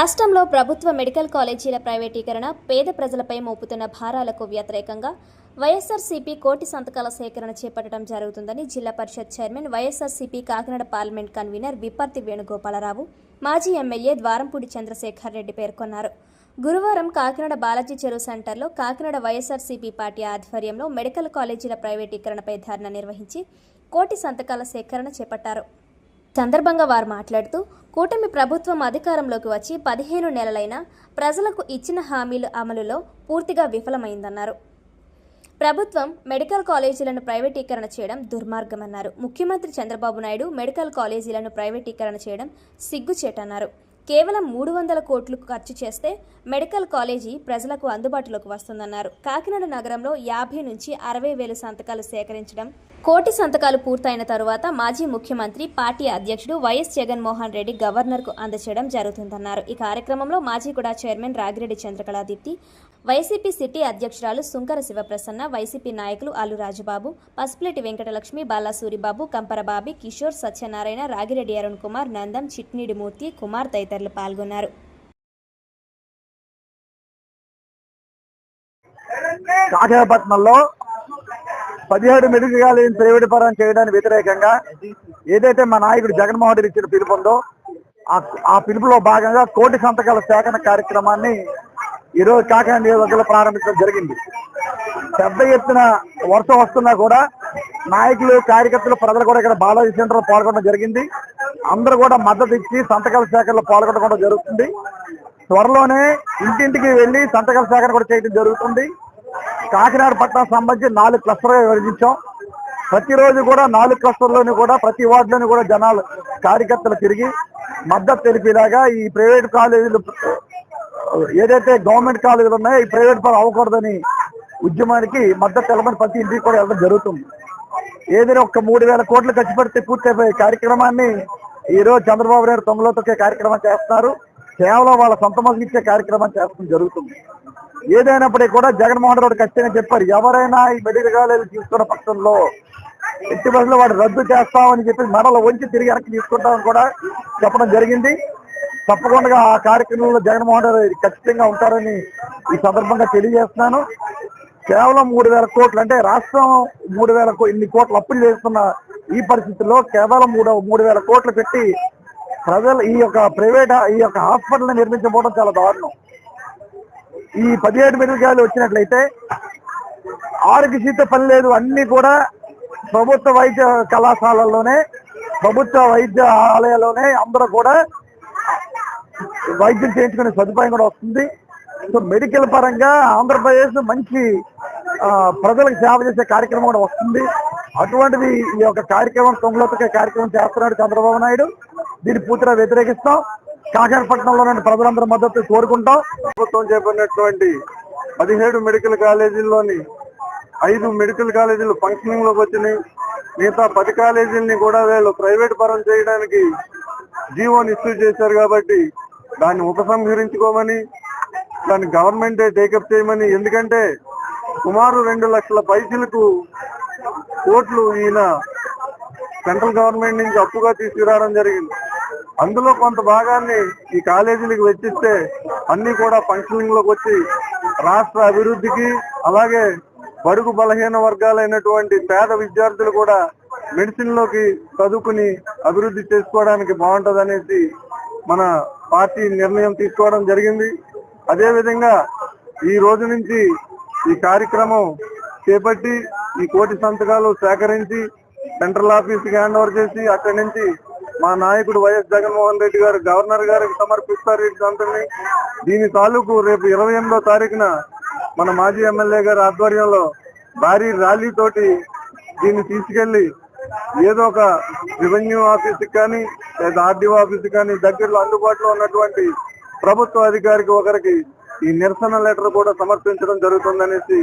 రాష్ట్రంలో ప్రభుత్వ మెడికల్ కాలేజీల ప్రైవేటీకరణ పేద ప్రజలపై మోపుతున్న భారాలకు వ్యతిరేకంగా వైఎస్ఆర్సీపీ కోటి సంతకాల సేకరణ చేపట్టడం జరుగుతుందని జిల్లా parishad chairman YSRCP Kakinada parliament convener Vipparthi Venugopalarao మాజీ ఎమ్మెల్యే ద్వారంపూడి చంద్రశేఖర్ రెడ్డి పేర్కొన్నారు. గురువారం కాకినాడ బాలాజీ చెరువు సెంటర్లో కాకినాడ వైఎస్ఆర్సీపీ పార్టీ ఆధ్వర్యంలో మెడికల్ కాలేజీల ప్రైవేటీకరణపై ధర్నా నిర్వహించి కోటి సంతకాల సేకరణ చేపట్టారు. సందర్భంగా వారు మాట్లాడుతూ కూటమి ప్రభుత్వం అధికారంలోకి వచ్చి పదిహేను నెలలైనా ప్రజలకు ఇచ్చిన హామీల అమలులో పూర్తిగా విఫలమైందన్నారు. ప్రభుత్వం మెడికల్ కాలేజీలను ప్రైవేటీకరణ చేయడం దుర్మార్గమన్నారు. ముఖ్యమంత్రి చంద్రబాబు నాయుడు మెడికల్ కాలేజీలను ప్రైవేటీకరణ చేయడం సిగ్గుచేటన్నారు. కేవలం మూడు వందల కోట్లు ఖర్చు చేస్తే మెడికల్ కాలేజీ ప్రజలకు అందుబాటులోకి వస్తుందన్నారు. కాకినాడ నగరంలో యాభై నుంచి అరవై వేల సంతకాలు సేకరించడం కోటి సంతకాలు పూర్తయిన తరువాత మాజీ ముఖ్యమంత్రి పార్టీ అధ్యక్షుడు వైఎస్ జగన్మోహన్ రెడ్డి గవర్నర్కు అందచేయడం జరుగుతుందన్నారు. ఈ కార్యక్రమంలో మాజీ కూడా chairman Ragireddy Chandrakaladeepthi YCP city అధ్యక్షురాలు సుంకర శివప్రసన్న వైసీపీ నాయకులు అల్లు రాజుబాబు పసుపులేటి వెంకటలక్ష్మి బాలాసూరిబాబు కంపరబాబి కిషోర్ సత్యనారాయణ రాగిరెడ్డి అరుణ్ కుమార్ నందం చిట్నీడి మూర్తి కుమార్ తదితరులు పాల్గొన్నారు. కాకినాడపట్నంలో పదిహేడు మెడికల్ కాలేజీని ప్రైవేట్ పరం చేయడానికి వ్యతిరేకంగా ఏదైతే మా నాయకుడు జగన్మోహన్ రెడ్డి ఇచ్చిన పిలుపు ఉందో ఆ- పిలుపులో భాగంగా కోటి సంతకాల సేకరణ కార్యక్రమాన్ని ఈరోజు కాకినాడ నియోజకవర్గంలో ప్రారంభించడం జరిగింది. పెద్ద ఎత్తున వర్షం వస్తున్నా కూడా నాయకులు కార్యకర్తలు ప్రజలు కూడా ఇక్కడ బాలాజీ సెంటర్లో పాల్గొనడం జరిగింది. అందరూ కూడా మద్దతు ఇచ్చి సంతకాల సేకరణలో పాల్గొనడం కూడా జరుగుతుంది. త్వరలోనే ఇంటింటికి వెళ్ళి సంతకాల సేకరణ కూడా చేయడం జరుగుతుంది. కాకినాడ పట్టణం సంబంధించి నాలుగు క్లస్టర్గా విభజించాం ప్రతిరోజు కూడా నాలుగు క్లస్టర్లోని కూడా ప్రతి వార్డులోని కూడా జనాలు కార్యకర్తలు తిరిగి మద్దతు తెలిపేలాగా ఈ ప్రైవేట్ కాలేజీలు ఏదైతే గవర్నమెంట్ కాలేజీలు ఉన్నాయో ఈ ప్రైవేట్ పరం అవ్వకూడదని ఉద్యమానికి మద్దతు తెలపని ప్రతి ఇంటికి కూడా వెళ్ళడం జరుగుతుంది. ఏదైనా ఒక మూడు వేల కోట్లు ఖర్చు పెడితే పూర్తయిపోయే కార్యక్రమాన్ని ఈ రోజు చంద్రబాబు నాయుడు తొంగలో తొక్కే కార్యక్రమం చేస్తున్నారు. కేవలం వాళ్ళ సొంత మనుషులు ఇచ్చే కార్యక్రమం చేస్తడం జరుగుతుంది. ఏదైనప్పటికీ కూడా జగన్మోహన్ రెడ్డి ఖచ్చితంగా చెప్పారు ఎవరైనా ఈ మెడికల్ తీసుకున్న పక్షంలో ఎట్టి బస్సులో వాడు రద్దు చేస్తామని చెప్పి మెడలు వంచి తిరిగి వెనక్కి తీసుకుంటామని కూడా చెప్పడం జరిగింది. తప్పకుండా ఆ కార్యక్రమంలో జగన్మోహన్ రెడ్డి ఖచ్చితంగా ఉంటారని ఈ సందర్భంగా తెలియజేస్తున్నాను. కేవలం మూడు వేల కోట్లు అంటే రాష్ట్రం మూడు వేల ఇన్ని కోట్లు అప్పులు చేస్తున్న ఈ పరిస్థితుల్లో కేవలం మూడు మూడు వేల కోట్లు పెట్టి ప్రజలు ఈ యొక్క ప్రైవేట్ ఈ యొక్క హాస్పిటల్ నిర్మించబోవడం చాలా దారుణం. ఈ పదిహేడు మెడికల్ వచ్చినట్లయితే ఆరోగ్య ఆరోగ్యశ్రీతో పని లేదు. అన్ని కూడా ప్రభుత్వ వైద్య కళాశాలల్లోనే ప్రభుత్వ వైద్య ఆలయాల్లోనే అందరూ కూడా వైద్యం చేయించుకునే సదుపాయం కూడా వస్తుంది. సో మెడికల్ పరంగా ఆంధ్రప్రదేశ్ మంచి ప్రజలకు సేవ చేసే కార్యక్రమం కూడా వస్తుంది. అటువంటిది ఈ యొక్క కార్యక్రమం తొమ్మిది కార్యక్రమం చేస్తున్నాడు చంద్రబాబు నాయుడు. దీన్ని పూర్తిగా వ్యతిరేకిస్తాం. కాకినాడపట్నంలో ప్రజలందరి మద్దతు కోరుకుంటాం. ప్రభుత్వం చేపట్టినటువంటి పదిహేడు మెడికల్ కాలేజీల్లోని ఐదు మెడికల్ కాలేజీలు ఫంక్షనింగ్లోకి వచ్చినాయి. మిగతా పది కాలేజీలని కూడా వీళ్ళు ప్రైవేట్ పరం చేయడానికి జీవోని ఇష్యూ చేశారు కాబట్టి దాన్ని ఉపసంహరించుకోమని దాన్ని గవర్నమెంటే టేకప్ చేయమని ఎందుకంటే సుమారు రెండు లక్షల పైసలకు కోట్లు ఈయన సెంట్రల్ గవర్నమెంట్ నుంచి అప్పుగా తీసుకురావడం జరిగింది. అందులో కొంత భాగాన్ని ఈ కాలేజీలకు వెచ్చిస్తే అన్ని కూడా ఫంక్షనింగ్లోకి వచ్చి రాష్ట్ర అభివృద్ధికి అలాగే బడుగు బలహీన వర్గాలైనటువంటి పేద విద్యార్థులు కూడా మెడిసిన్లోకి చదువుకుని అభివృద్ధి చేసుకోవడానికి బాగుంటది అనేసి మన పార్టీ నిర్ణయం తీసుకోవడం జరిగింది. అదే విధంగా ఈ రోజు నుంచి ఈ కార్యక్రమం చేపట్టి ఈ కోటి సంతకాలు సేకరించి సెంట్రల్ ఆఫీస్కి హ్యాండ్ ఓవర్ చేసి అక్కడి నుంచి మా నాయకుడు వైఎస్ జగన్మోహన్ రెడ్డి గారు గవర్నర్ గారికి సమర్పిస్తారు ఈ సంతని. దీని తాలూకు రేపు ఇరవై ఎనిమిదో తారీఖున మన మాజీ ఎమ్మెల్యే గారి ఆధ్వర్యంలో భారీ ర్యాలీ తోటి దీన్ని తీసుకెళ్ళి ఏదో ఒక రెవెన్యూ ఆఫీస్ కానీ లేదా ఆర్డీఓ ఆఫీస్ కానీ దగ్గరలో అందుబాటులో ఉన్నటువంటి ప్రభుత్వ అధికారికి ఒకరికి ఈ నిరసన లెటర్ కూడా సమర్పించడం జరుగుతుందనేసి